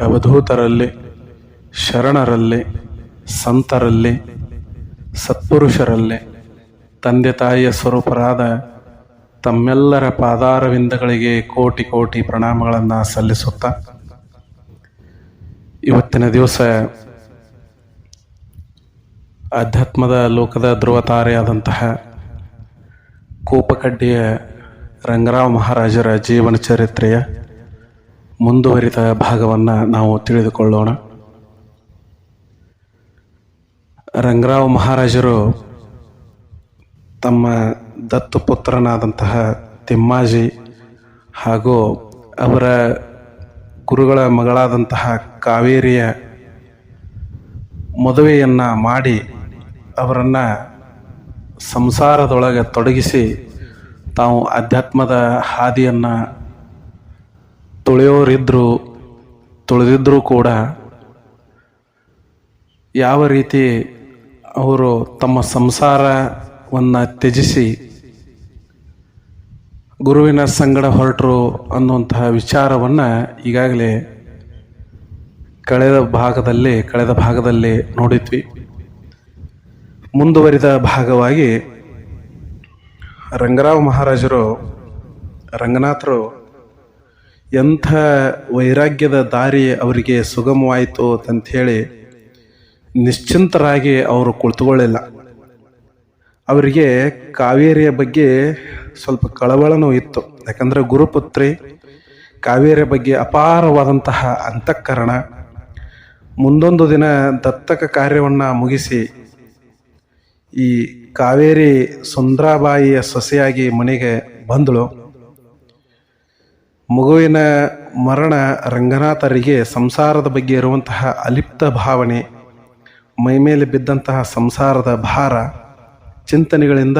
ಅವಧೂತರಲ್ಲಿ, ಶರಣರಲ್ಲಿ, ಸಂತರಲ್ಲಿ, ಸತ್ಪುರುಷರಲ್ಲಿ, ತಂದೆ ತಾಯಿಯ ಸ್ವರೂಪರಾದ ತಮ್ಮೆಲ್ಲರ ಪಾದಾರವಿಂದಗಳಿಗೆ ಕೋಟಿ ಕೋಟಿ ಪ್ರಣಾಮಗಳನ್ನು ಸಲ್ಲಿಸುತ್ತಾ ಇವತ್ತಿನ ದಿವಸ ಆಧ್ಯಾತ್ಮದ ಲೋಕದ ಧ್ರುವತಾರೆಯಾದಂತಹ ಕೂಪಕಡ್ಡಿಯ ರಂಗರಾವ್ ಮಹಾರಾಜರ ಜೀವನ ಚರಿತ್ರೆಯ ಮುಂದುವರಿದ ಭಾಗವನ್ನು ನಾವು ತಿಳಿದುಕೊಳ್ಳೋಣ. ರಂಗರಾವ್ ಮಹಾರಾಜರು ತಮ್ಮ ದತ್ತು ಪುತ್ರನಾದಂತಹ ತಿಮ್ಮಾಜಿ ಹಾಗೂ ಅವರ ಗುರುಗಳ ಮಗಳಾದಂತಹ ಕಾವೇರಿಯ ಮದುವೆಯನ್ನು ಮಾಡಿ ಅವರನ್ನು ಸಂಸಾರದೊಳಗೆ ತೊಡಗಿಸಿ ತಾವು ಅಧ್ಯಾತ್ಮದ ಹಾದಿಯನ್ನು ತುಳಿಯೋರಿದ್ದರು ತುಳಿದಿದ್ದರೂ ಕೂಡ ಯಾವ ರೀತಿ ಅವರು ತಮ್ಮ ಸಂಸಾರವನ್ನು ತ್ಯಜಿಸಿ ಗುರುವಿನ ಸಂಗಡ ಹೊರಟರು ಅನ್ನುವಂತಹ ವಿಚಾರವನ್ನು ಈಗಾಗಲೇ ಕಳೆದ ಭಾಗದಲ್ಲಿ ಕಳೆದ ಭಾಗದಲ್ಲಿ ನೋಡಿದ್ವಿ. ಮುಂದುವರಿದ ಭಾಗವಾಗಿ ರಂಗರಾವ್ ಮಹಾರಾಜರು ರಂಗನಾಥರು ಎಂಥ ವೈರಾಗ್ಯದ ದಾರಿ ಅವರಿಗೆ ಸುಗಮವಾಯಿತು ಅಂತೇಳಿ ನಿಶ್ಚಿಂತರಾಗಿ ಅವರು ಕುಳಿತುಕೊಳ್ಳಿಲ್ಲ. ಅವರಿಗೆ ಕಾವೇರಿಯ ಬಗ್ಗೆ ಸ್ವಲ್ಪ ಕಳವಳನೂ ಇತ್ತು. ಯಾಕಂದರೆ ಗುರುಪುತ್ರಿ ಕಾವೇರಿಯ ಬಗ್ಗೆ ಅಪಾರವಾದಂತಹ ಅಂತಃಕರಣ, ಮುಂದೊಂದು ದಿನ ದತ್ತಕ ಕಾರ್ಯವನ್ನು ಮುಗಿಸಿ ಈ ಕಾವೇರಿ ಸುಂದ್ರಾಬಾಯಿಯ ಸೊಸೆಯಾಗಿ ಮನೆಗೆ ಬಂದಳು. ಮಗುವಿನ ಮರಣ ರಂಗನಾಥರಿಗೆ ಸಂಸಾರದ ಬಗ್ಗೆ ಇರುವಂತಹ ಅಲಿಪ್ತ ಭಾವನೆ ಮೈಮೇಲೆ ಬಿದ್ದಂತಹ ಸಂಸಾರದ ಭಾರ, ಚಿಂತನೆಗಳಿಂದ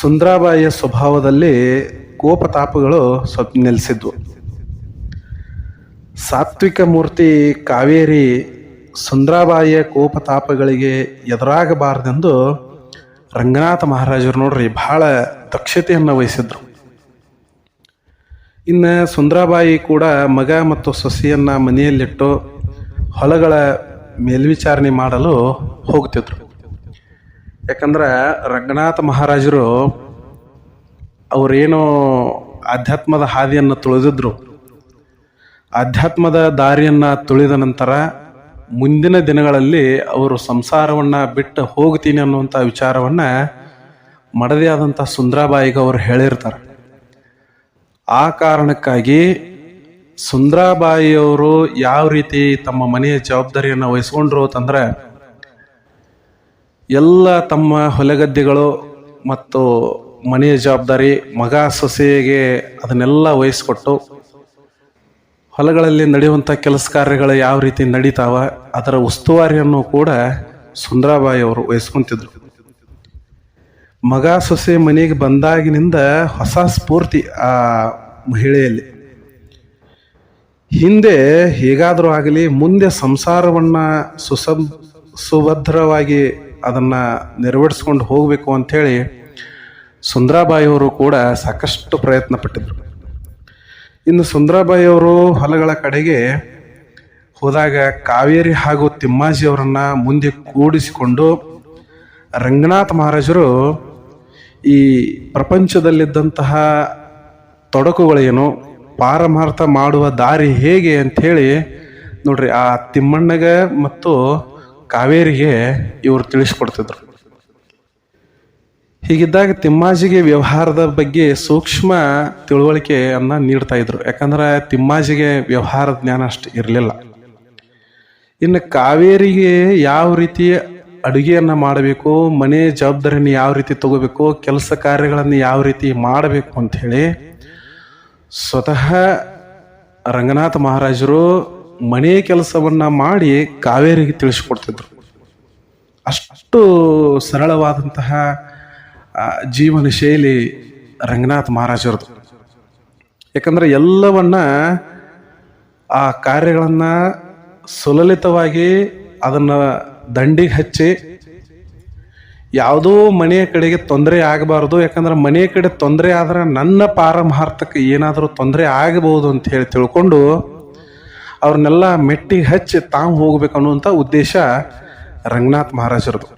ಸುಂದ್ರಾಬಾಯಿಯ ಸ್ವಭಾವದಲ್ಲಿ ಕೋಪತಾಪಗಳು ಸ್ವಲ್ಪ ನೆಲೆಸಿದ್ವು. ಸಾತ್ವಿಕ ಮೂರ್ತಿ ಕಾವೇರಿ ಸುಂದ್ರಾಬಾಯಿಯ ಕೋಪತಾಪಗಳಿಗೆ ಎದುರಾಗಬಾರ್ದೆಂದು ರಂಗನಾಥ ಮಹಾರಾಜರು ನೋಡ್ರಿ, ಬಹಳ ದಕ್ಷತೆಯನ್ನು ವಹಿಸಿದ್ರು. ಇನ್ನು ಸುಂದ್ರಾಬಾಯಿ ಕೂಡ ಮಗ ಮತ್ತು ಸೊಸೆಯನ್ನು ಮನೆಯಲ್ಲಿಟ್ಟು ಹೊಲಗಳ ಮೇಲ್ವಿಚಾರಣೆ ಮಾಡಲು ಹೋಗ್ತಿದ್ರು. ಯಾಕಂದ್ರೆ ರಂಗನಾಥ ಮಹಾರಾಜರು ಅವರೇನು ಆಧ್ಯಾತ್ಮದ ಹಾದಿಯನ್ನು ತುಳಿದಿದ್ರು. ಆಧ್ಯಾತ್ಮದ ದಾರಿಯನ್ನು ತುಳಿದ ನಂತರ ಮುಂದಿನ ದಿನಗಳಲ್ಲಿ ಅವರು ಸಂಸಾರವನ್ನು ಬಿಟ್ಟು ಹೋಗ್ತೀನಿ ಅನ್ನುವಂಥ ವಿಚಾರವನ್ನು ಮಡದೇ ಆದಂಥ ಸುಂದ್ರಾಬಾಯಿಗೆ ಅವರು ಹೇಳಿರ್ತಾರೆ. ಆ ಕಾರಣಕ್ಕಾಗಿ ಸುಂದ್ರಾಬಾಯಿಯವರು ಯಾವ ರೀತಿ ತಮ್ಮ ಮನೆಯ ಜವಾಬ್ದಾರಿಯನ್ನು ವಹಿಸ್ಕೊಂಡ್ರು ಅಂತಂದ್ರೆ, ಎಲ್ಲ ತಮ್ಮ ಹೊಲಗದ್ದೆಗಳು ಮತ್ತು ಮನೆಯ ಜವಾಬ್ದಾರಿ ಮಗ ಸೊಸೆಗೆ ಅದನ್ನೆಲ್ಲ ವಹಿಸ್ಕೊಟ್ಟು, ಹೊಲಗಳಲ್ಲಿ ನಡೆಯುವಂಥ ಕೆಲಸ ಕಾರ್ಯಗಳು ಯಾವ ರೀತಿ ನಡೀತಾವ, ಅದರ ಉಸ್ತುವಾರಿಯನ್ನು ಕೂಡ ಸುಂದ್ರಾಬಾಯಿ ಅವರು ವಹಿಸ್ಕೊತಿದ್ರು. ಮಗ ಸೊಸೆ ಮನೆಗೆ ಬಂದಾಗಿನಿಂದ ಹೊಸ ಸ್ಫೂರ್ತಿ, ಆ ಮಹಿಳೆಯಲ್ಲಿ. ಹಿಂದೆ ಹೇಗಾದರೂ ಆಗಲಿ ಮುಂದೆ ಸಂಸಾರವನ್ನು ಸುಸಂ, ಸುಭದ್ರವಾಗಿ ಅದನ್ನು ನೆರವೇರಿಸ್ಕೊಂಡು ಹೋಗಬೇಕು ಅಂಥೇಳಿ ಸುಂದರಾಬಾಯಿಯವರು ಕೂಡ ಸಾಕಷ್ಟು ಪ್ರಯತ್ನ ಪಟ್ಟಿದ್ರು. ಇನ್ನು ಸುಂದರಾಬಾಯಿಯವರು ಹೊಲಗಳ ಕಡೆಗೆ ಹೋದಾಗ ಕಾವೇರಿ ಹಾಗೂ ತಿಮ್ಮಾಜಿಯವರನ್ನು ಮುಂದೆ ಕೂಡಿಸಿಕೊಂಡು ರಂಗನಾಥ ಮಹಾರಾಜರು ಈ ಪ್ರಪಂಚದಲ್ಲಿದ್ದಂತಹ ತೊಡಕುಗಳೇನು ಪಾರಮಾರ್ಥ ಮಾಡುವ ದಾರಿ ಹೇಗೆ ಅಂಥೇಳಿ ನೋಡ್ರಿ, ಆ ತಿಮ್ಮಣ್ಣಗ ಮತ್ತು ಕಾವೇರಿಗೆ ಇವರು ತಿಳಿಸ್ಕೊಡ್ತಿದ್ರು. ಹೀಗಿದ್ದಾಗ ತಿಮ್ಮಾಜಿಗೆ ವ್ಯವಹಾರದ ಬಗ್ಗೆ ಸೂಕ್ಷ್ಮ ತಿಳುವಳಿಕೆಯನ್ನು ನೀಡ್ತಾ ಇದ್ರು. ಯಾಕಂದ್ರೆ ತಿಮ್ಮಾಜಿಗೆ ವ್ಯವಹಾರ ಜ್ಞಾನ ಅಷ್ಟು ಇರಲಿಲ್ಲ. ಇನ್ನು ಕಾವೇರಿಗೆ ಯಾವ ರೀತಿ ಅಡುಗೆಯನ್ನು ಮಾಡಬೇಕು, ಮನೆ ಜವಾಬ್ದಾರಿಯನ್ನು ಯಾವ ರೀತಿ ತಗೋಬೇಕು, ಕೆಲಸ ಕಾರ್ಯಗಳನ್ನು ಯಾವ ರೀತಿ ಮಾಡಬೇಕು ಅಂಥೇಳಿ ಸ್ವತಃ ರಂಗನಾಥ ಮಹಾರಾಜರು ಮನೆ ಕೆಲಸವನ್ನ ಮಾಡಿ ಕಾವೇರಿಗೆ ತಿಳಿಸ್ಕೊಡ್ತಿದ್ರು. ಅಷ್ಟು ಸರಳವಾದಂತಹ ಜೀವನ ಶೈಲಿ ರಂಗನಾಥ ಮಹಾರಾಜರದು. ಯಾಕಂದ್ರೆ ಎಲ್ಲವನ್ನ ಆ ಕಾರ್ಯಗಳನ್ನ ಸುಲಲಿತವಾಗಿ ಅದನ್ನ ದಂಡಿಗೆ ಹಚ್ಚಿ ಯಾವುದೋ ಮನೆಯ ಕಡೆಗೆ ತೊಂದರೆ ಆಗಬಾರ್ದು, ಯಾಕಂದ್ರೆ ಮನೆಯ ಕಡೆ ತೊಂದರೆ ಆದ್ರೆ ನನ್ನ ಪಾರಮಾರ್ಥಕ್ಕೆ ಏನಾದರೂ ತೊಂದರೆ ಆಗಬಹುದು ಅಂತ ಹೇಳಿ ತಿಳ್ಕೊಂಡು ಅವ್ರನ್ನೆಲ್ಲ ಮೆಟ್ಟಿಗೆ ಹಚ್ಚಿ ತಾವು ಹೋಗ್ಬೇಕು ಅನ್ನುವಂಥ ಉದ್ದೇಶ ರಂಗನಾಥ್ ಮಹಾರಾಜರದು.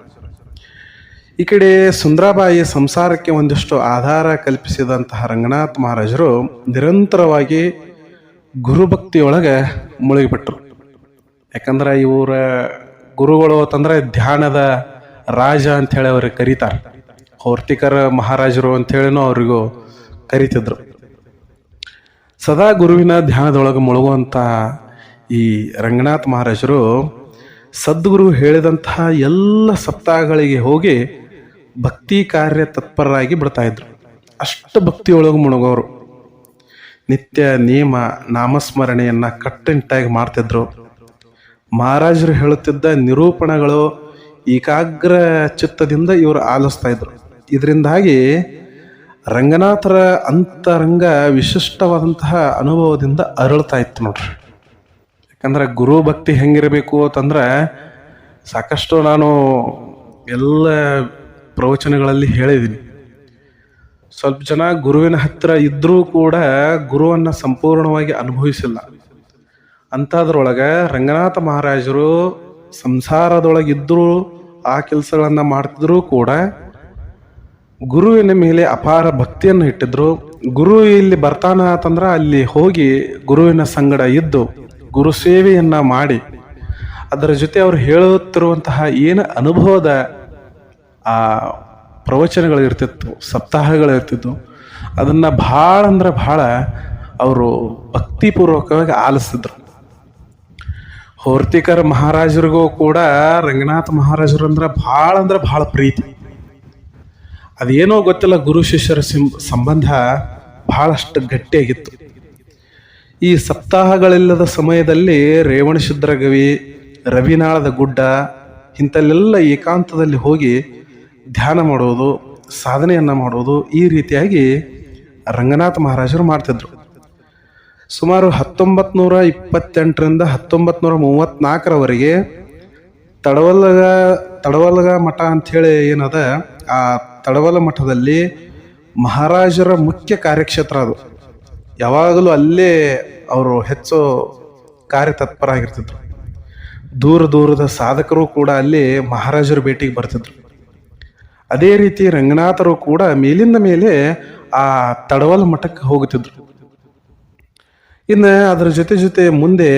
ಈ ಕಡೆ ಸುಂದರಾಬಾಯಿ ಸಂಸಾರಕ್ಕೆ ಒಂದಿಷ್ಟು ಆಧಾರ ಕಲ್ಪಿಸಿದಂತಹ ರಂಗನಾಥ್ ಮಹಾರಾಜರು ನಿರಂತರವಾಗಿ ಗುರುಭಕ್ತಿಯೊಳಗೆ ಮುಳುಗಿಬಿಟ್ರು. ಯಾಕಂದ್ರೆ ಇವರ ಗುರುಗಳು ಅಂತಂದ್ರೆ ಧ್ಯಾನದ ರಾಜ ಅಂತ ಹೇಳಿ ಅವ್ರಿಗೆ ಕರೀತಾರೆ. ಹೋರ್ತಿಕರ ಮಹಾರಾಜರು ಅಂತ ಅವರಿಗೂ ಅವ್ರಿಗೂ ಕರಿತಿದ್ರು. ಸದಾ ಗುರುವಿನ ಧ್ಯಾನದೊಳಗೆ ಮುಳುಗುವಂಥ ಈ ರಂಗನಾಥ್ ಮಹಾರಾಜರು ಸದ್ಗುರು ಹೇಳಿದಂತಹ ಎಲ್ಲ ಸಪ್ತಾಹಗಳಿಗೆ ಹೋಗಿ ಭಕ್ತಿ ಕಾರ್ಯ ತತ್ಪರರಾಗಿ ಬಿಡ್ತಾ ಇದ್ರು ಅಷ್ಟು ಭಕ್ತಿಯೊಳಗೆ ಮುಳುಗೋರು. ನಿತ್ಯ ನಿಯಮ, ನಾಮಸ್ಮರಣೆಯನ್ನು ಕಟ್ಟುನಿಟ್ಟಾಗಿ ಮಾಡ್ತಿದ್ರು. ಮಹಾರಾಜರು ಹೇಳುತ್ತಿದ್ದ ನಿರೂಪಣೆಗಳು ಏಕಾಗ್ರ ಚಿತ್ತದಿಂದ ಇವರು ಆಲಿಸ್ತಾ ಇದ್ರು. ಇದರಿಂದಾಗಿ ರಂಗನಾಥರ ಅಂತರಂಗ ವಿಶಿಷ್ಟವಾದಂತಹ ಅನುಭವದಿಂದ ಅರಳ್ತಾ ಇತ್ತು ನೋಡ್ರಿ. ಯಾಕಂದ್ರೆ ಗುರು ಭಕ್ತಿ ಹೆಂಗಿರಬೇಕು ಅಂತಂದ್ರೆ ಸಾಕಷ್ಟು ನಾನು ಎಲ್ಲ ಪ್ರವಚನಗಳಲ್ಲಿ ಹೇಳಿದ್ದೀನಿ. ಸ್ವಲ್ಪ ಜನ ಗುರುವಿನ ಹತ್ತಿರ ಇದ್ದರೂ ಕೂಡ ಗುರುವನ್ನು ಸಂಪೂರ್ಣವಾಗಿ ಅನುಭವಿಸಿಲ್ಲ. ಅಂಥದ್ರೊಳಗೆ ರಂಗನಾಥ ಮಹಾರಾಜರು ಸಂಸಾರದೊಳಗಿದ್ದರೂ ಆ ಕೆಲಸಗಳನ್ನು ಮಾಡ್ತಿದ್ರು ಕೂಡ ಗುರುವಿನ ಮೇಲೆ ಅಪಾರ ಭಕ್ತಿಯನ್ನು ಇಟ್ಟಿದ್ರು. ಗುರು ಇಲ್ಲಿ ಬರ್ತಾನ ಅಂತಂದ್ರೆ ಅಲ್ಲಿ ಹೋಗಿ ಗುರುವಿನ ಸಂಗಡ ಇದ್ದು ಗುರು ಸೇವೆಯನ್ನ ಮಾಡಿ ಅದರ ಜೊತೆ ಅವ್ರು ಹೇಳುತ್ತಿರುವಂತಹ ಏನು ಅನುಭವದ, ಆ ಪ್ರವಚನಗಳು ಇರ್ತಿತ್ತು ಸಪ್ತಾಹಗಳು ಇರ್ತಿತ್ತು ಅದನ್ನ ಭಾಳ ಅಂದ್ರೆ ಭಾಳ ಅವರು ಭಕ್ತಿಪೂರ್ವಕವಾಗಿ ಆಲಿಸ್ತಿದ್ರು ಹೋರ್ತಿಕರ್ ಮಹಾರಾಜರಿಗೂ ಕೂಡ ರಂಗನಾಥ ಮಹಾರಾಜರು ಅಂದ್ರೆ ಭಾಳ ಅಂದ್ರೆ ಭಾಳ ಪ್ರೀತಿ. ಅದೇನೋ ಗೊತ್ತಿಲ್ಲ ಗುರು ಶಿಷ್ಯರ ಸಿಂ, ಸಂಬಂಧ ಬಹಳಷ್ಟು ಗಟ್ಟಿಯಾಗಿತ್ತು. ಈ ಸಪ್ತಾಹಗಳಿಲ್ಲದ ಸಮಯದಲ್ಲಿ ರೇವಣಸಿದ್ರಗವಿ ರವಿನಾಳದ ಗುಡ್ಡ, ಇಂಥಲ್ಲೆಲ್ಲ ಏಕಾಂತದಲ್ಲಿ ಹೋಗಿ ಧ್ಯಾನ ಮಾಡುವುದು ಸಾಧನೆಯನ್ನ ಮಾಡುವುದು ಈ ರೀತಿಯಾಗಿ ರಂಗನಾಥ ಮಹಾರಾಜರು ಮಾಡ್ತಿದ್ರು. ಸುಮಾರು ಹತ್ತೊಂಬತ್ತು ನೂರ ಇಪ್ಪತ್ತೆಂಟರಿಂದ ಹತ್ತೊಂಬತ್ತು ನೂರ ಮೂವತ್ತ್ನಾಲ್ಕರವರೆಗೆ ತಡವಲಗ ತಡವಲಗ ಮಠ ಅಂಥೇಳಿ ಏನದ, ಆ ತಡವಲ ಮಠದಲ್ಲಿ ಮಹಾರಾಜರ ಮುಖ್ಯ ಕಾರ್ಯಕ್ಷೇತ್ರ ಅದು. ಯಾವಾಗಲೂ ಅಲ್ಲೇ ಅವರು ಹೆಚ್ಚು ಕಾರ್ಯತತ್ಪರಾಗಿರ್ತಿದ್ರು. ದೂರ ದೂರದ ಸಾಧಕರು ಕೂಡ ಅಲ್ಲಿ ಮಹಾರಾಜರ ಭೇಟಿಗೆ ಬರ್ತಿದ್ರು. ಅದೇ ರೀತಿ ರಂಗನಾಥರು ಕೂಡ ಮೇಲಿಂದ ಮೇಲೆ ಆ ತಡವಲ ಮಠಕ್ಕೆ ಹೋಗುತ್ತಿದ್ರು. ಇನ್ನು ಅದರ ಜೊತೆ ಜೊತೆ ಮುಂದೆ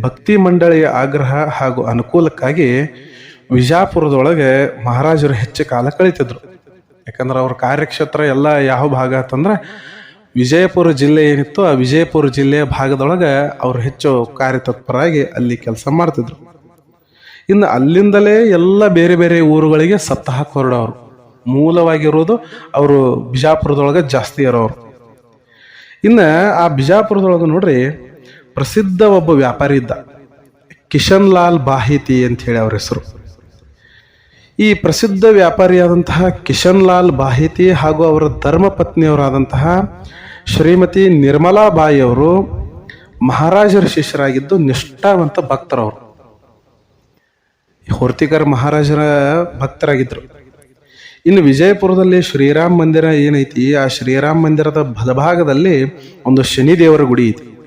ಭಕ್ತಿ ಮಂಡಳಿಯ ಆಗ್ರಹ ಹಾಗೂ ಅನುಕೂಲಕ್ಕಾಗಿ ವಿಜಾಪುರದೊಳಗೆ ಮಹಾರಾಜರು ಹೆಚ್ಚು ಕಾಲ ಕಳೀತಿದ್ರು. ಯಾಕಂದ್ರೆ ಅವ್ರ ಕಾರ್ಯಕ್ಷೇತ್ರ ಎಲ್ಲ ಯಾವ ಭಾಗ ಅಂತಂದ್ರೆ ವಿಜಯಪುರ ಜಿಲ್ಲೆ ಏನಿತ್ತು ಆ ವಿಜಯಪುರ ಜಿಲ್ಲೆಯ ಭಾಗದೊಳಗೆ ಅವರು ಹೆಚ್ಚು ಕಾರ್ಯತತ್ಪರಾಗಿ ಅಲ್ಲಿ ಕೆಲಸ ಮಾಡ್ತಿದ್ರು. ಇನ್ನು ಅಲ್ಲಿಂದಲೇ ಎಲ್ಲ ಬೇರೆ ಬೇರೆ ಊರುಗಳಿಗೆ ಸಪ್ತಾಹ ಹೊರಡೋರು ಮೂಲವಾಗಿರೋದು ಅವರು ಬಿಜಾಪುರದೊಳಗೆ ಜಾಸ್ತಿ ಇರೋರು. ಇನ್ನು ಆ ಬಿಜಾಪುರದೊಳಗೆ ನೋಡ್ರಿ, ಪ್ರಸಿದ್ಧ ಒಬ್ಬ ವ್ಯಾಪಾರಿ ಇದ್ದ ಕಿಶನ್ ಲಾಲ್ ಬಾಹಿತಿ ಅಂತ ಹೇಳಿ ಅವ್ರ ಹೆಸರು. ಈ ಪ್ರಸಿದ್ಧ ವ್ಯಾಪಾರಿಯಾದಂತಹ ಕಿಶನ್ ಲಾಲ್ ಬಾಹಿತಿ ಹಾಗೂ ಅವರ ಧರ್ಮಪತ್ನಿಯವರಾದಂತಹ ಶ್ರೀಮತಿ ನಿರ್ಮಲಾ ಬಾಯಿ ಅವರು ಮಹಾರಾಜರ ಶಿಷ್ಯರಾಗಿದ್ದು ನಿಷ್ಠಾವಂತ ಭಕ್ತರವರು. ಹೊರ್ತಿಕರ್ ಮಹಾರಾಜರ ಭಕ್ತರಾಗಿದ್ರು. ಇನ್ನು ವಿಜಯಪುರದಲ್ಲಿ ಶ್ರೀರಾಮ ಮಂದಿರ ಏನೈತಿ? ಆ ಶ್ರೀರಾಮ ಮಂದಿರದ ಬಲಭಾಗದಲ್ಲಿ ಒಂದು ಶನಿದೇವರ ಗುಡಿ ಐತಿ.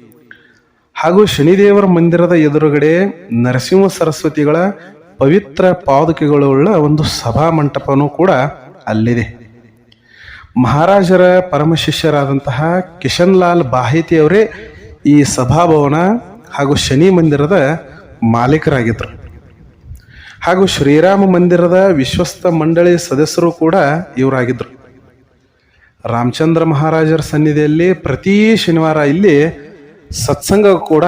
ಹಾಗೂ ಶನಿದೇವರ ಮಂದಿರದ ಎದುರುಗಡೆ ನರಸಿಂಹ ಸರಸ್ವತಿಗಳ ಪವಿತ್ರ ಪಾದುಕೆಗಳುಳ್ಳ ಒಂದು ಸಭಾ ಮಂಟಪನೂ ಕೂಡ ಅಲ್ಲಿದೆ. ಮಹಾರಾಜರ ಪರಮ ಶಿಷ್ಯರಾದಂತಹ ಕಿಶನ್ ಲಾಲ್ ಬಾಹಿತಿಯವರೇ ಈ ಸಭಾಭವನ ಹಾಗೂ ಶನಿ ಮಂದಿರದ ಮಾಲೀಕರಾಗಿದ್ದರು. ಹಾಗೂ ಶ್ರೀರಾಮ ಮಂದಿರದ ವಿಶ್ವಸ್ತ ಮಂಡಳಿ ಸದಸ್ಯರು ಕೂಡ ಇವರಾಗಿದ್ದರು. ರಾಮಚಂದ್ರ ಮಹಾರಾಜರ ಸನ್ನಿಧಿಯಲ್ಲಿ ಪ್ರತಿ ಶನಿವಾರ ಇಲ್ಲಿ ಸತ್ಸಂಗ ಕೂಡ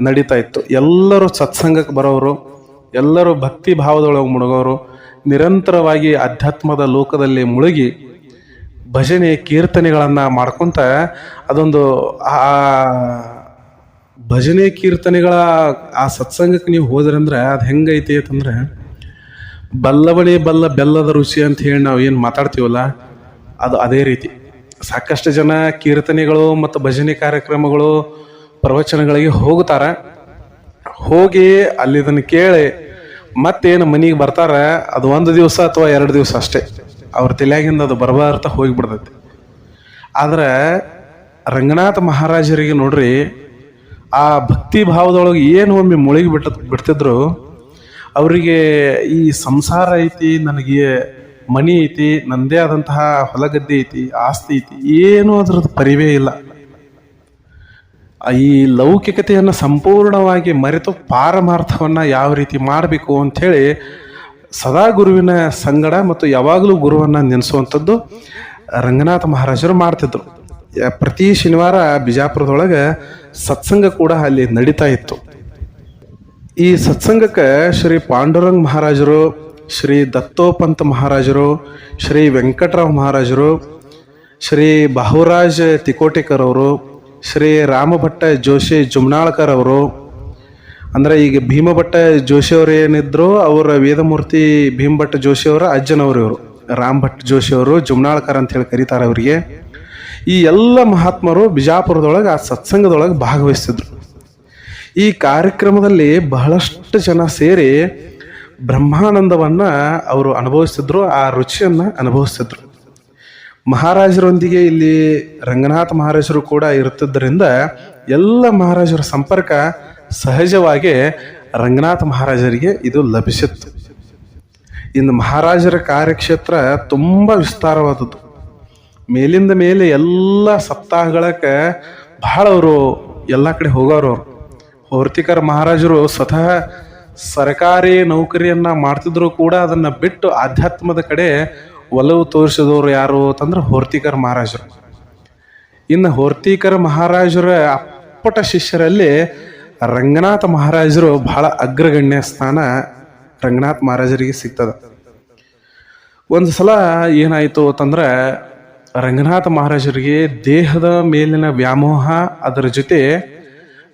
ನಡೀತಾ ಇತ್ತು. ಎಲ್ಲರೂ ಸತ್ಸಂಗಕ್ಕೆ ಬರೋರು, ಎಲ್ಲರೂ ಭಕ್ತಿ ಭಾವದೊಳಗೆ ಮುಳುಗೋರು, ನಿರಂತರವಾಗಿ ಅಧ್ಯಾತ್ಮದ ಲೋಕದಲ್ಲಿ ಮುಳುಗಿ ಭಜನೆ, ಕೀರ್ತನೆಗಳನ್ನು ಮಾಡ್ಕೊತ ಅದೊಂದು ಆ ಭಜನೆ ಕೀರ್ತನೆಗಳ ಆ ಸತ್ಸಂಗಕ್ಕೆ ನೀವು ಹೋದ್ರಂದ್ರೆ ಅದು ಹೆಂಗೈತಿ ಅಂತಂದ್ರೆ, ಬಲ್ಲವನೇ ಬಲ್ಲ ಬೆಲ್ಲದ ರುಚಿ ಅಂತ ಹೇಳಿ ನಾವು ಏನು ಮಾತಾಡ್ತೀವಲ್ಲ, ಅದು ಅದೇ ರೀತಿ. ಸಾಕಷ್ಟು ಜನ ಕೀರ್ತನೆಗಳು ಮತ್ತು ಭಜನೆ ಕಾರ್ಯಕ್ರಮಗಳು, ಪ್ರವಚನಗಳಿಗೆ ಹೋಗ್ತಾರೆ. ಹೋಗಿ ಅಲ್ಲಿ ಇದನ್ನು ಕೇಳಿ ಮತ್ತೇನು ಮನೆಗೆ ಬರ್ತಾರೆ, ಅದು ಒಂದು ದಿವಸ ಅಥವಾ ಎರಡು ದಿವಸ ಅಷ್ಟೇ. ಅವ್ರ ತಲೆಯಾಗಿಂದ ಅದು ಬರಬಾರ್ತ ಹೋಗಿಬಿಡ್ತೈತಿ. ಆದ್ರೆ ರಂಗನಾಥ ಮಹಾರಾಜರಿಗೆ ನೋಡ್ರಿ ಆ ಭಕ್ತಿ ಭಾವದೊಳಗೆ ಏನು ಒಮ್ಮೆ ಮುಳುಗಿ ಬಿಟ್ಟ ಬಿಡ್ತಿದ್ರು, ಅವರಿಗೆ ಈ ಸಂಸಾರ ಐತಿ, ನನಗೆ ಮನಿ ಐತಿ, ನಂದೇ ಆದಂತಹ ಹೊಲಗದ್ದೆ ಐತಿ, ಆಸ್ತಿ ಐತಿ, ಏನು ಅದ್ರದ್ದು ಪರಿವೇ ಇಲ್ಲ. ಈ ಲೌಕಿಕತೆಯನ್ನು ಸಂಪೂರ್ಣವಾಗಿ ಮರೆತು ಪಾರಮಾರ್ಥವನ್ನು ಯಾವ ರೀತಿ ಮಾಡಬೇಕು ಅಂಥೇಳಿ ಸದಾ ಗುರುವಿನ ಸಂಗಡ ಮತ್ತು ಯಾವಾಗಲೂ ಗುರುವನ್ನ ನೆನೆಸುವಂಥದ್ದು ರಂಗನಾಥ ಮಹಾರಾಜರು ಮಾಡ್ತಿದ್ರು. ಪ್ರತಿ ಶನಿವಾರ ಬಿಜಾಪುರದೊಳಗೆ ಸತ್ಸಂಗ ಕೂಡ ಅಲ್ಲಿ ನಡೀತಾ ಇತ್ತು. ಈ ಸತ್ಸಂಗಕ್ಕೆ ಶ್ರೀ ಪಾಂಡುರಂಗ್ ಮಹಾರಾಜರು, ಶ್ರೀ ದತ್ತೋಪಂತ ಮಹಾರಾಜರು, ಶ್ರೀ ವೆಂಕಟರಾವ್ ಮಹಾರಾಜರು, ಶ್ರೀ ಬಾಹುರಾಜ್ ತಿಕೋಟೇಕರ್ ಅವರು, ಶ್ರೀ ರಾಮಭಟ್ಟ ಜೋಶಿ ಜುಮ್ನಾಳ್ಕರ್ ಅವರು, ಅಂದ್ರೆ ಈಗ ಭೀಮಭಟ್ಟ ಜೋಶಿ ಅವರು ಏನಿದ್ರು ಅವರ ವೇದಮೂರ್ತಿ ಭೀಮಭಟ್ಟ ಜೋಶಿ ಅವರ ಅಜ್ಜನವರು ಇವರು. ರಾಮ್ ಭಟ್ ಜೋಶಿ ಅವರು ಜುಮ್ನಾಳ್ಕರ್ ಅಂತ ಹೇಳಿ ಕರೀತಾರೆ ಅವರಿಗೆ. ಈ ಎಲ್ಲ ಮಹಾತ್ಮರು ಬಿಜಾಪುರದೊಳಗೆ, ಆ ಸತ್ಸಂಗದೊಳಗೆ ಭಾಗವಹಿಸಿದ್ರು ಈ ಕಾರ್ಯಕ್ರಮದಲ್ಲಿ ಬಹಳಷ್ಟು ಜನ ಸೇರಿ ಬ್ರಹ್ಮಾನಂದವನ್ನು ಅವರು ಅನುಭವಿಸಿದ್ರು ಆ ರುಚಿಯನ್ನು ಅನುಭವಿಸಿದ್ರು ಮಹಾರಾಜರೊಂದಿಗೆ ಇಲ್ಲಿ ರಂಗನಾಥ ಮಹಾರಾಜರು ಕೂಡ ಇರುತ್ತಿದ್ದರಿಂದ ಎಲ್ಲ ಮಹಾರಾಜರ ಸಂಪರ್ಕ ಸಹಜವಾಗಿ ರಂಗನಾಥ ಮಹಾರಾಜರಿಗೆ ಇದು ಲಭಿಸಿತ್ತು. ಇನ್ನು ಮಹಾರಾಜರ ಕಾರ್ಯಕ್ಷೇತ್ರ ತುಂಬ ವಿಸ್ತಾರವಾದದ್ದು. ಮೇಲಿಂದ ಮೇಲೆ ಎಲ್ಲ ಸಪ್ತಾಹಗಳಕ್ಕೆ ಬಹಳ ಅವರು ಎಲ್ಲ ಕಡೆ ಹೋಗೋರು ಅವರು. ಹೋರ್ತಿಕರ್ ಮಹಾರಾಜರು ಸ್ವತಃ ಸರ್ಕಾರಿ ನೌಕರಿಯನ್ನ ಮಾಡ್ತಿದ್ರು ಕೂಡ ಅದನ್ನ ಬಿಟ್ಟು ಆಧ್ಯಾತ್ಮದ ಕಡೆ ಒಲವು ತೋರಿಸಿದವರು ಯಾರು ಅಂತಂದ್ರೆ ಹೋರ್ತಿಕರ್ ಮಹಾರಾಜರು. ಇನ್ನು ಹೋರ್ತಿಕರ ಮಹಾರಾಜರ ಅಪ್ಪಟ ಶಿಷ್ಯರಲ್ಲಿ ರಂಗನಾಥ ಮಹಾರಾಜರು ಬಹಳ ಅಗ್ರಗಣ್ಯ ಸ್ಥಾನ ರಂಗನಾಥ ಮಹಾರಾಜರಿಗೆ ಸಿಗ್ತದ. ಒಂದು ಸಲ ಏನಾಯಿತು ಅಂತಂದ್ರೆ ರಂಗನಾಥ ಮಹಾರಾಜರಿಗೆ ದೇಹದ ಮೇಲಿನ ವ್ಯಾಮೋಹ ಅದರ ಜೊತೆ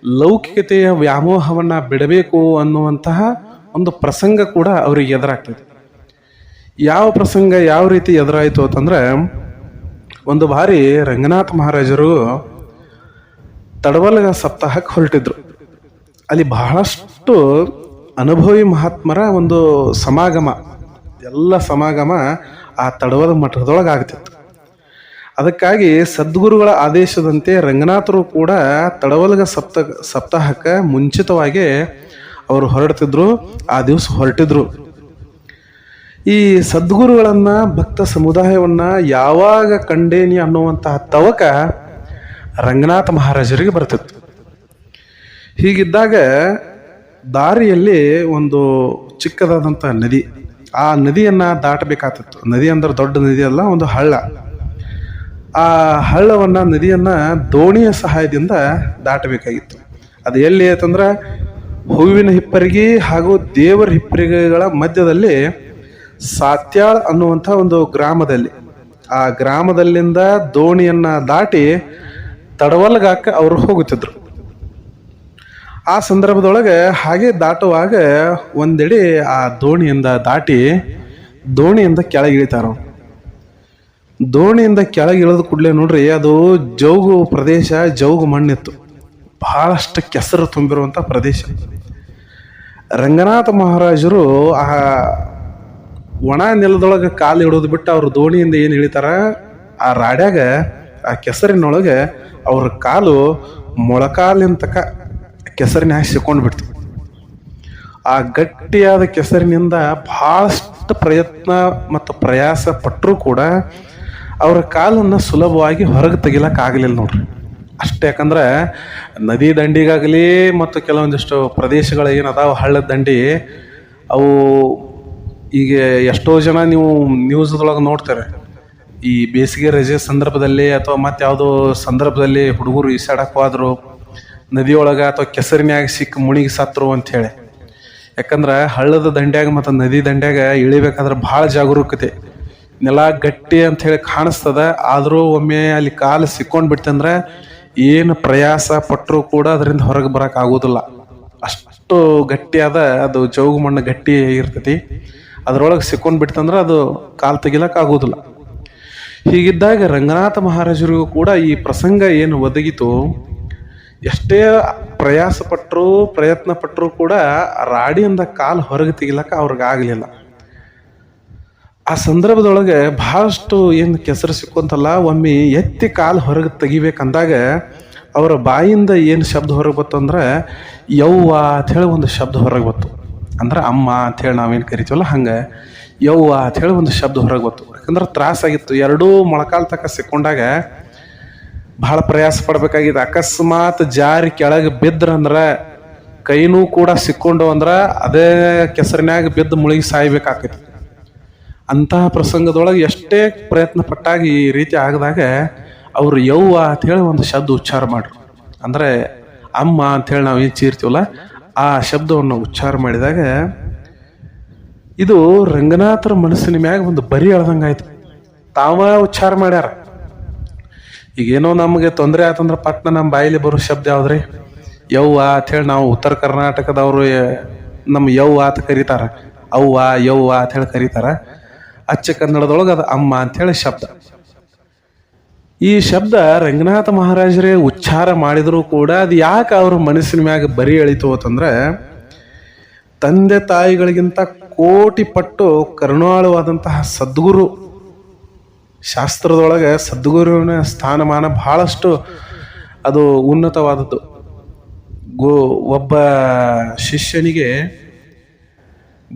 ಲೌಕಿಕತೆಯ ವ್ಯಾಮೋಹವನ್ನ ಬಿಡಬೇಕು ಅನ್ನುವಂತಹ ಒಂದು ಪ್ರಸಂಗ ಕೂಡ ಅವರಿಗೆ ಎದುರಾಗ್ತದೆ. ಯಾವ ಪ್ರಸಂಗ ಯಾವ ರೀತಿ ಎದುರಾಯಿತು ಅಂತಂದ್ರೆ, ಒಂದು ಬಾರಿ ರಂಗನಾಥ ಮಹಾರಾಜರು ತಡವಲಗ ಸಪ್ತಾಹಕ್ಕೆ ಹೊರಟಿದ್ರು. ಅಲ್ಲಿ ಬಹಳಷ್ಟು ಅನುಭವಿ ಮಹಾತ್ಮರ ಒಂದು ಸಮಾಗಮ, ಎಲ್ಲ ಸಮಾಗಮ ಆ ತಡವದ ಮಠದೊಳಗೆ ಆಗ್ತಿತ್ತು ಅದಕ್ಕಾಗಿ ಸದ್ಗುರುಗಳ ಆದೇಶದಂತೆ ರಂಗನಾಥರು ಕೂಡ ತಡವಲಗ ಸಪ್ತ, ಸಪ್ತಾಹಕ್ಕೆ ಮುಂಚಿತವಾಗಿ ಅವರು ಹೊರಡ್ತಿದ್ರು, ಆ ದಿವಸ ಹೊರಟಿದ್ರು. ಈ ಸದ್ಗುರುಗಳನ್ನ, ಭಕ್ತ ಸಮುದಾಯವನ್ನ ಯಾವಾಗ ಕಂಡೇನಿ ಅನ್ನುವಂತಹ ತವಕ ರಂಗನಾಥ ಮಹಾರಾಜರಿಗೆ ಬರ್ತಿತ್ತು. ಹೀಗಿದ್ದಾಗ ದಾರಿಯಲ್ಲಿ ಒಂದು ಚಿಕ್ಕದಾದಂಥ ನದಿ, ಆ ನದಿಯನ್ನ ದಾಟಬೇಕಾಗ್ತಿತ್ತು. ನದಿ ಅಂದ್ರೆ ದೊಡ್ಡ ನದಿ ಅಲ್ಲ, ಒಂದು ಹಳ್ಳ. ಆ ಹಳ್ಳವನ್ನು, ನದಿಯನ್ನು ದೋಣಿಯ ಸಹಾಯದಿಂದ ದಾಟಬೇಕಾಗಿತ್ತು. ಅದು ಎಲ್ಲಿ ಅಂತಂದ್ರೆ ಹೂವಿನ ಹಿಪ್ಪರಿಗೆ ಹಾಗೂ ದೇವರ ಹಿಪ್ಪರಿಗೆಗಳ ಮಧ್ಯದಲ್ಲಿ ಸಾತ್ಯಾಳ್ ಅನ್ನುವಂಥ ಒಂದು ಗ್ರಾಮದಲ್ಲಿ. ಆ ಗ್ರಾಮದಲ್ಲಿಂದ ದೋಣಿಯನ್ನ ದಾಟಿ ತಡವಲ್ಗಾಕ ಅವರು ಹೋಗುತ್ತಿದ್ರು. ಆ ಸಂದರ್ಭದೊಳಗೆ ಹಾಗೆ ದಾಟುವಾಗ ಒಂದೆಡೆ ಆ ದೋಣಿಯಿಂದ ದಾಟಿ ದೋಣಿಯಿಂದ ಕೆಳಗೆ ಇಳಿತಾರ ಅವ್ರು. ದೋಣಿಯಿಂದ ಕೆಳಗೆ ಇಳಿದ ಕೂಡಲೇ ನೋಡ್ರಿ, ಅದು ಜೌಗು ಪ್ರದೇಶ, ಜೌಗು ಮಣ್ಣಿತ್ತು. ಬಹಳಷ್ಟು ಕೆಸರು ತುಂಬಿರುವಂಥ ಪ್ರದೇಶ. ರಂಗನಾಥ ಮಹಾರಾಜರು ಆ ಒಣ ನೆಲದೊಳಗೆ ಕಾಲು ಇಡೋದು ಬಿಟ್ಟು ಅವ್ರ ದೋಣಿಯಿಂದ ಏನು ಇಳಿತಾರ ಆ ರಾಡ್ಯಾಗ, ಆ ಕೆಸರಿನೊಳಗೆ ಅವ್ರ ಕಾಲು ಮೊಳಕಾಲಿನ ತಕ ಕೆಸರಿನ ಸಿಕ್ಕೊಂಡು ಬಿಡ್ತು. ಆ ಗಟ್ಟಿಯಾದ ಕೆಸರಿನಿಂದ ಬಹಳಷ್ಟು ಪ್ರಯತ್ನ ಮತ್ತು ಪ್ರಯಾಸ ಪಟ್ಟರೂ ಕೂಡ ಅವರ ಕಾಲನ್ನು ಸುಲಭವಾಗಿ ಹೊರಗೆ ತೆಗಿಲಕ್ಕೆ ಆಗಲಿಲ್ಲ ನೋಡ್ರಿ. ಅಷ್ಟೇ ಯಾಕಂದ್ರೆ ನದಿ ದಂಡಿಗಾಗಲಿ ಮತ್ತು ಕೆಲವೊಂದಿಷ್ಟು ಪ್ರದೇಶಗಳು ಏನದಾವ ಹಳ್ಳದ ದಂಡಿ, ಅವು ಈಗ ಎಷ್ಟೋ ಜನ ನೀವು ನ್ಯೂಸ್ದೊಳಗೆ ನೋಡ್ತಾರೆ ಈ ಬೇಸಿಗೆ ರಜೆ ಸಂದರ್ಭದಲ್ಲಿ ಅಥವಾ ಮತ್ತೆ ಯಾವುದೋ ಸಂದರ್ಭದಲ್ಲಿ ಹುಡುಗರು ಈಸಾಡಕ್ಕೆ ಹೋದ್ರು ನದಿಯೊಳಗೆ ಅಥವಾ ಕೆಸರಿನ್ಯಾಗ ಸಿಕ್ಕ ಮುಣಿಗೆ ಸತ್ರು ಅಂಥೇಳಿ ಯಾಕಂದ್ರೆ ಹಳ್ಳದ ದಂಡ್ಯಾಗ ಮತ್ತು ನದಿ ದಂಡ್ಯಾಗ ಇಳಿಬೇಕಾದ್ರೆ ಭಾಳ ಜಾಗರೂಕತೆ. ನೆಲ ಗಟ್ಟಿ ಅಂತ ಹೇಳಿ ಕಾಣಿಸ್ತದ. ಆದರೂ ಒಮ್ಮೆ ಅಲ್ಲಿ ಕಾಲು ಸಿಕ್ಕೊಂಡು ಬಿಡ್ತಂದ್ರೆ ಏನು ಪ್ರಯಾಸ ಪಟ್ಟರೂ ಕೂಡ ಅದರಿಂದ ಹೊರಗೆ ಬರಕ್ ಆಗೋದಿಲ್ಲ. ಅಷ್ಟು ಗಟ್ಟಿಯಾದ ಅದು ಜೌಗು ಮಣ್ಣು ಗಟ್ಟಿ ಇರ್ತೈತಿ. ಅದ್ರೊಳಗೆ ಸಿಕ್ಕೊಂಡ್ ಬಿಡ್ತಂದ್ರೆ ಅದು ಕಾಲು ತೆಗಿಲಕ್ ಆಗೋದಿಲ್ಲ. ಹೀಗಿದ್ದಾಗ ರಂಗನಾಥ ಮಹಾರಾಜರಿಗೂ ಕೂಡ ಈ ಪ್ರಸಂಗ ಏನು ಒದಗಿತು. ಎಷ್ಟೇ ಪ್ರಯಾಸ ಪಟ್ಟರು ಪ್ರಯತ್ನ ಪಟ್ಟರು ಕೂಡ ರಾಡಿಯಿಂದ ಕಾಲು ಹೊರಗೆ ತೆಗಿಲಕ್ಕ ಅವ್ರಿಗೆ ಆಗಲಿಲ್ಲ ಆ ಸಂದರ್ಭದೊಳಗೆ ಬಹಳಷ್ಟು ಏನು ಕೆಸರು ಸಿಕ್ಕುವಂತಲ್ಲ, ಒಮ್ಮೆ ಎತ್ತಿ ಕಾಲು ಹೊರಗೆ ತೆಗಿಬೇಕಂದಾಗ ಅವರ ಬಾಯಿಂದ ಏನು ಶಬ್ದ ಹೊರಗೆ ಬತ್ತು ಅಂದ್ರೆ, ಯವ್ವ ಅಂಥೇಳಿ ಒಂದು ಶಬ್ದ ಹೊರಗೆ ಬತ್ತು ಅಂದ್ರೆ ಅಮ್ಮ ಅಂಥೇಳಿ ನಾವೇನು ಕರಿತೀವಲ್ಲ ಹಂಗೆ, ಯವ್ವ ಅಂಥೇಳಿ ಒಂದು ಶಬ್ದ ಹೊರಗೆ ಬತ್ತು ಯಾಕಂದ್ರೆ ತ್ರಾಸಾಗಿತ್ತು ಎರಡೂ ಮೊಳಕಾಲ್ ತಕ ಸಿಕ್ಕೊಂಡಾಗ ಭಾಳ ಪ್ರಯಾಸ ಪಡ್ಬೇಕಾಗಿದೆ ಅಕಸ್ಮಾತ್ ಜಾರಿ ಕೆಳಗೆ ಬಿದ್ದ್ರಂದ್ರೆ ಕೈನೂ ಕೂಡ ಸಿಕ್ಕೊಂಡು ಅಂದ್ರೆ ಅದೇ ಕೆಸರಿನಾಗ ಬಿದ್ದು ಮುಳುಗಿ ಸಾಯ್ಬೇಕಾಕೈತಿ. ಅಂತಹ ಪ್ರಸಂಗದೊಳಗೆ ಎಷ್ಟೇ ಪ್ರಯತ್ನ ಪಟ್ಟಾಗ ಈ ರೀತಿ ಆಗದಾಗ ಅವರು ಯವ್ವ ಅಂತ ಹೇಳಿ ಒಂದು ಶಬ್ದ ಉಚ್ಚಾರ ಮಾಡ್ರು. ಅಂದ್ರೆ ಅಮ್ಮ ಅಂತ ಹೇಳಿ ನಾವು ಏನು ಚೀರ್ತೀವಲ್ಲ, ಆ ಶಬ್ದವನ್ನು ಉಚ್ಚಾರ ಮಾಡಿದಾಗ ಇದು ರಂಗನಾಥರ ಮನಸ್ಸಿನ ಮ್ಯಾಗ ಒಂದು ಬರಿ ಎಳ್ದಂಗಾಯ್ತು ತಾವ ಉಚ್ಚಾರ ಮಾಡ್ಯಾರ. ಈಗೇನೋ ನಮಗೆ ತೊಂದರೆ ಆತಂದ್ರೆ ಪಟ್ನ ನಮ್ಮ ಬಾಯಿಲಿ ಬರೋ ಶಬ್ದ ಯಾವ್ದ್ರಿ? ಯವ್ವ ಅಂತ ಹೇಳಿ ನಾವು ಉತ್ತರ ಕರ್ನಾಟಕದವರು, ನಮ್ಮ ಯವ್ವ ಅಂತ ಕರೀತಾರ. ಅವ್ವ, ಯವ್ವ ಅಂತ ಹೇಳಿ ಕರೀತಾರ. ಅಚ್ಚ ಕನ್ನಡದೊಳಗೆ ಅದು ಅಮ್ಮ ಅಂತ ಹೇಳಿ ಶಬ್ದ. ಈ ಶಬ್ದ ರಂಗನಾಥ ಮಹಾರಾಜರೇ ಉಚ್ಚಾರ ಮಾಡಿದರೂ ಕೂಡ ಅದು ಯಾಕೆ ಅವ್ರ ಮನಸ್ಸಿನ ಮ್ಯಾಗ ಬರಿ ಎಳಿತು ಅಂತಂದ್ರೆ, ತಂದೆ ತಾಯಿಗಳಿಗಿಂತ ಕೋಟಿ ಪಟ್ಟು ಕರುಣಾಳುವಾದಂತಹ ಸದ್ಗುರು. ಶಾಸ್ತ್ರದೊಳಗೆ ಸದ್ಗುರುವಿನ ಸ್ಥಾನಮಾನ ಬಹಳಷ್ಟು ಅದು ಉನ್ನತವಾದದ್ದು. ಗೋ, ಒಬ್ಬ ಶಿಷ್ಯನಿಗೆ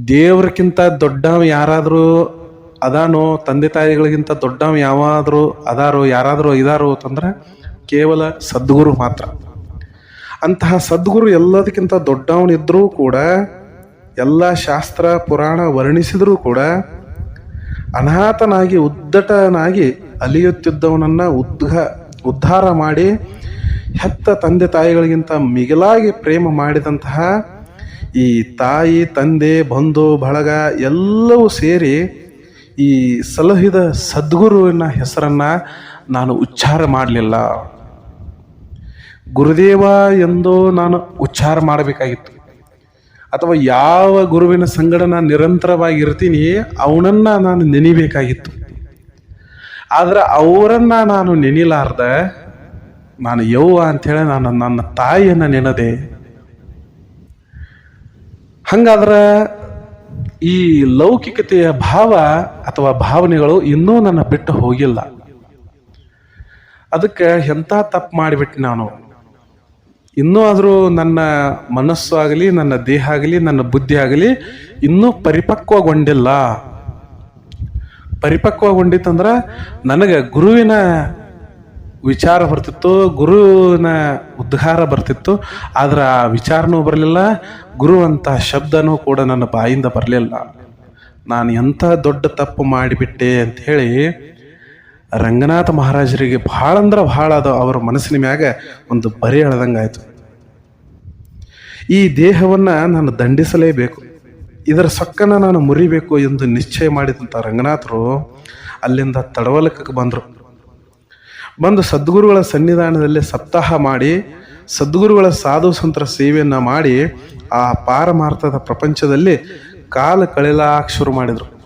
ದೇವ್ರಕ್ಕಿಂತ ದೊಡ್ಡವ ಯಾರಾದರೂ ಅದಾನೋ, ತಂದೆ ತಾಯಿಗಳಿಗಿಂತ ದೊಡ್ಡವ ಯಾವಾದರೂ ಅದಾರೋ, ಯಾರಾದರೂ ಇದಾರೋ ಅಂತಂದ್ರೆ ಕೇವಲ ಸದ್ಗುರು ಮಾತ್ರ. ಅಂತಹ ಸದ್ಗುರು ಎಲ್ಲದಕ್ಕಿಂತ ದೊಡ್ಡವನಿದ್ರೂ ಕೂಡ, ಎಲ್ಲ ಶಾಸ್ತ್ರ, ಪುರಾಣ ವರ್ಣಿಸಿದರೂ ಕೂಡ ಅನಾಥನಾಗಿ, ಉದ್ದಟನಾಗಿ ಅಲಿಯುತ್ತಿದ್ದವನನ್ನ ಉದ್ಘ, ಉದ್ಧಾರ ಮಾಡಿ ಹೆತ್ತ ತಂದೆ ತಾಯಿಗಳಿಗಿಂತ ಮಿಗಿಲಾಗಿ ಪ್ರೇಮ ಮಾಡಿದಂತಹ ಈ ತಾಯಿ, ತಂದೆ, ಬಂಧು, ಬಳಗ ಎಲ್ಲವೂ ಸೇರಿ ಈ ಸಲಹಿದ ಸದ್ಗುರುವಿನ ಹೆಸರನ್ನು ನಾನು ಉಚ್ಚಾರ ಮಾಡಲಿಲ್ಲ. ಗುರುದೇವ ಎಂದು ನಾನು ಉಚ್ಚಾರ ಮಾಡಬೇಕಾಗಿತ್ತು. ಅಥವಾ ಯಾವ ಗುರುವಿನ ಸಂಗಡ ನಾನು ನಿರಂತರವಾಗಿ ಇರ್ತೀನಿ ಅವನನ್ನ ನಾನು ನೆನಿಬೇಕಾಗಿತ್ತು. ಆದ್ರೆ ಅವರನ್ನು ನಾನು ನೆನಿಲಾರ್ದ, ನಾನು ಯವ್ವ ಅಂಥೇಳಿ ನಾನು ನನ್ನ ತಾಯಿಯನ್ನ ನೆನದೆ. ಹಂಗಾದ್ರ ಈ ಲೌಕಿಕತೆಯ ಭಾವ ಅಥವಾ ಭಾವನೆಗಳು ಇನ್ನೂ ನನ್ನ ಬಿಟ್ಟು ಹೋಗಿಲ್ಲ. ಅದಕ್ಕೆ ಎಂಥ ತಪ್ಪು ಮಾಡಿಬಿಟ್ಟು ನಾನು? ಇನ್ನೂ ಆದರೂ ನನ್ನ ಮನಸ್ಸು ಆಗಲಿ, ನನ್ನ ದೇಹ ಆಗಲಿ, ನನ್ನ ಬುದ್ಧಿ ಆಗಲಿ ಇನ್ನೂ ಪರಿಪಕ್ವಗೊಂಡಿಲ್ಲ. ಪರಿಪಕ್ವಗೊಂಡಿತ್ತಂದ್ರ ನನಗೆ ಗುರುವಿನ ವಿಚಾರ ಬರ್ತಿತ್ತು, ಗುರುವಿನ ಉದ್ಗಾರ ಬರ್ತಿತ್ತು, ಆದ್ರೆ ಆ ವಿಚಾರನೂ ಬರಲಿಲ್ಲ, ಗುರು ಅಂತ ಶಬ್ದನೂ ಕೂಡ ನನ್ನ ಬಾಯಿಂದ ಬರಲಿಲ್ಲ. ನಾನು ಎಂಥ ದೊಡ್ಡ ತಪ್ಪು ಮಾಡಿಬಿಟ್ಟೆ ಅಂತ ಹೇಳಿ ರಂಗನಾಥ ಮಹಾರಾಜರಿಗೆ ಭಾಳ ಅಂದ್ರೆ ಭಾಳ ಅದು ಅವರ ಮನಸ್ಸಿನ ಮ್ಯಾಗ ಒಂದು ಬರಿ ಎಳೆದಂಗಾಯ್ತು ಈ ದೇಹವನ್ನು ನಾನು ದಂಡಿಸಲೇಬೇಕು, ಇದರ ಸೊಕ್ಕನ್ನು ನಾನು ಮುರಿಬೇಕು ಎಂದು ನಿಶ್ಚಯ ಮಾಡಿದಂಥ ರಂಗನಾಥರು ಅಲ್ಲಿಂದ ತಡವಲಕಕ್ಕೆ ಬಂದರು. ಬಂದು ಸದ್ಗುರುಗಳ ಸನ್ನಿಧಾನದಲ್ಲಿ ಸಪ್ತಾಹ ಮಾಡಿ, ಸದ್ಗುರುಗಳ ಸಾಧು ಸಂತರ ಸೇವೆಯನ್ನು ಮಾಡಿ ಆ ಪಾರಮಾರ್ಥದ ಪ್ರಪಂಚದಲ್ಲಿ ಕಾಲ ಕಳೆಲಾಕ್ ಶುರು ಮಾಡಿದರು.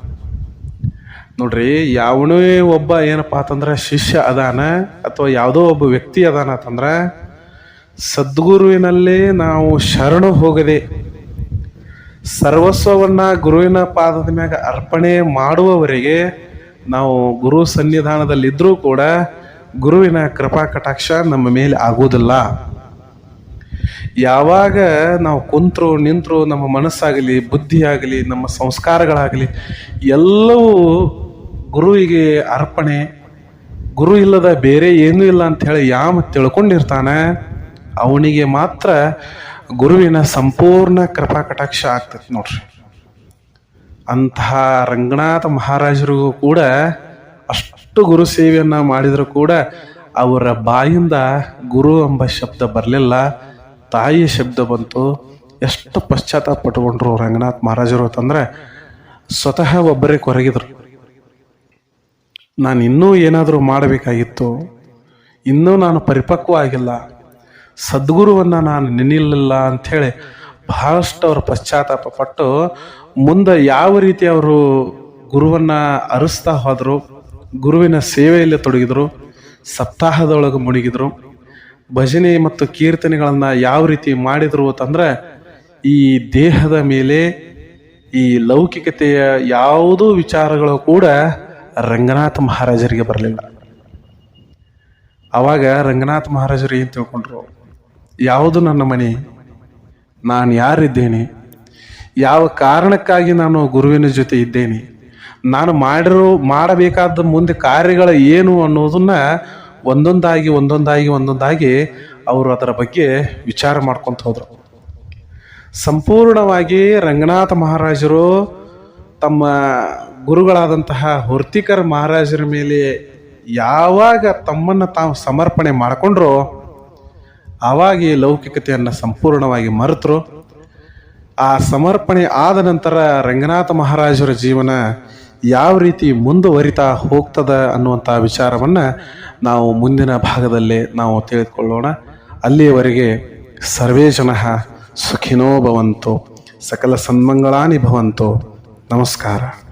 ನೋಡ್ರಿ, ಯಾವನೇ ಒಬ್ಬ ಏನಪ್ಪ ಅಂತಂದ್ರೆ ಶಿಷ್ಯ ಅದಾನ, ಅಥವಾ ಯಾವುದೋ ಒಬ್ಬ ವ್ಯಕ್ತಿ ಅದಾನ ಅಂತಂದ್ರೆ, ಸದ್ಗುರುವಿನಲ್ಲಿ ನಾವು ಶರಣು ಹೋಗದೆ, ಸರ್ವಸ್ವವನ್ನ ಗುರುವಿನ ಪಾದದ ಮ್ಯಾಗ ಅರ್ಪಣೆ ಮಾಡುವವರೆಗೆ ನಾವು ಗುರು ಸನ್ನಿಧಾನದಲ್ಲಿದ್ದರೂ ಕೂಡ ಗುರುವಿನ ಕೃಪಾ ಕಟಾಕ್ಷ ನಮ್ಮ ಮೇಲೆ ಆಗೋದಿಲ್ಲ ಯಾವಾಗ ನಾವು ಕುಂತರು, ನಿಂತರು, ನಮ್ಮ ಮನಸ್ಸಾಗಲಿ ಬುದ್ಧಿ ಆಗಲಿ ನಮ್ಮ ಸಂಸ್ಕಾರಗಳಾಗಲಿ, ಎಲ್ಲವೂ ಗುರುವಿಗೆ ಅರ್ಪಣೆ. ಗುರು ಇಲ್ಲದ ಬೇರೆ ಏನೂ ಇಲ್ಲ ಅಂತ ಹೇಳಿ ಯಾವ ತಿಳ್ಕೊಂಡಿರ್ತಾನೆ. ಅವನಿಗೆ ಮಾತ್ರ ಗುರುವಿನ ಸಂಪೂರ್ಣ ಕೃಪಾ ಕಟಾಕ್ಷ ಆಗ್ತೈತಿ ನೋಡ್ರಿ. ಅಂತಹ ರಂಗನಾಥ ಮಹಾರಾಜರಿಗೂ ಕೂಡ ಅಷ್ಟು ಗುರು ಸೇವೆಯನ್ನ ಮಾಡಿದರೂ ಕೂಡ ಅವರ ಬಾಯಿಂದ ಗುರು ಎಂಬ ಶಬ್ದ ಬರಲಿಲ್ಲ. ತಾಯಿ ಶಬ್ದ ಬಂತು. ಎಷ್ಟು ಪಶ್ಚಾತ್ತಾಪ ಪಟ್ಕೊಂಡ್ರು ರಂಗನಾಥ್ ಮಹಾರಾಜರು ಅಂತಂದ್ರೆ ಸ್ವತಃ ಒಬ್ಬರೇ ಕೊರಗಿದ್ರು. ನಾನು ಇನ್ನೂ ಏನಾದರೂ ಮಾಡಬೇಕಾಗಿತ್ತು. ಇನ್ನೂ ನಾನು ಪರಿಪಕ್ವ ಆಗಿಲ್ಲ ಸದ್ಗುರುವನ್ನು ನಾನು ನೆನಿಲಿಲ್ಲ ಅಂಥೇಳಿ ಬಹಳಷ್ಟು ಅವರು ಪಶ್ಚಾತ್ತಾಪ ಪಟ್ಟು ಮುಂದೆ ಯಾವ ರೀತಿ ಅವರು ಗುರುವನ್ನು ಅರಿಸ್ತಾ ಹೋದರು ಗುರುವಿನ ಸೇವೆಯಲ್ಲಿ ತೊಡಗಿದರು, ಸಪ್ತಾಹದೊಳಗೆ ಮುಳುಗಿದ್ರು. ಭಜನೆ ಮತ್ತು ಕೀರ್ತನೆಗಳನ್ನು ಯಾವ ರೀತಿ ಮಾಡಿದರು ಅಂತಂದ್ರೆ, ಈ ದೇಹದ ಮೇಲೆ ಈ ಲೌಕಿಕತೆಯ ಯಾವುದೂ ವಿಚಾರಗಳು ಕೂಡ ರಂಗನಾಥ ಮಹಾರಾಜರಿಗೆ ಬರಲಿಲ್ಲ. ಆವಾಗ ರಂಗನಾಥ ಮಹಾರಾಜರು ಏನು ತಿಳ್ಕೊಂಡ್ರು? ಯಾವುದು ನನ್ನ ಮನೆ, ನಾನು ಯಾರಿದ್ದೇನೆ? ಯಾವ ಕಾರಣಕ್ಕಾಗಿ ನಾನು ಗುರುವಿನ ಜೊತೆ ಇದ್ದೇನೆ? ನಾನು ಮಾಡಿರೋ, ಮಾಡಬೇಕಾದ ಮುಂದೆ ಕಾರ್ಯಗಳು ಏನು ಅನ್ನೋದನ್ನ ಒಂದೊಂದಾಗಿ ಒಂದೊಂದಾಗಿ ಒಂದೊಂದಾಗಿ ಅವರು ಅದರ ಬಗ್ಗೆ ವಿಚಾರ ಮಾಡ್ಕೊತ ಹೋದರು. ಸಂಪೂರ್ಣವಾಗಿ ರಂಗನಾಥ ಮಹಾರಾಜರು ತಮ್ಮ ಗುರುಗಳಾದಂತಹ ಹೊರ್ತಿಕರ್ ಮಹಾರಾಜರ ಮೇಲೆ ಯಾವಾಗ ತಮ್ಮನ್ನು ತಾವು ಸಮರ್ಪಣೆ ಮಾಡಿಕೊಂಡ್ರು, ಆವಾಗ ಈ ಲೌಕಿಕತೆಯನ್ನು ಸಂಪೂರ್ಣವಾಗಿ ಮರೆತರು. ಆ ಸಮರ್ಪಣೆ ಆದ ನಂತರ ರಂಗನಾಥ ಮಹಾರಾಜರ ಜೀವನ ಯಾವ ರೀತಿ ಮುಂದುವರಿತಾ ಹೋಗ್ತದ ಅನ್ನುವಂಥ ವಿಚಾರವನ್ನು ನಾವು ಮುಂದಿನ ಭಾಗದಲ್ಲಿ ನಾವು ತಿಳಿದುಕೊಳ್ಳೋಣ. ಅಲ್ಲಿಯವರೆಗೆ ಸರ್ವೇ ಜನ ಸುಖಿನೋ ಭವಂತು, ಸಕಲ ಸನ್ಮಂಗಳಾನಿ ಭವಂತು. ನಮಸ್ಕಾರ.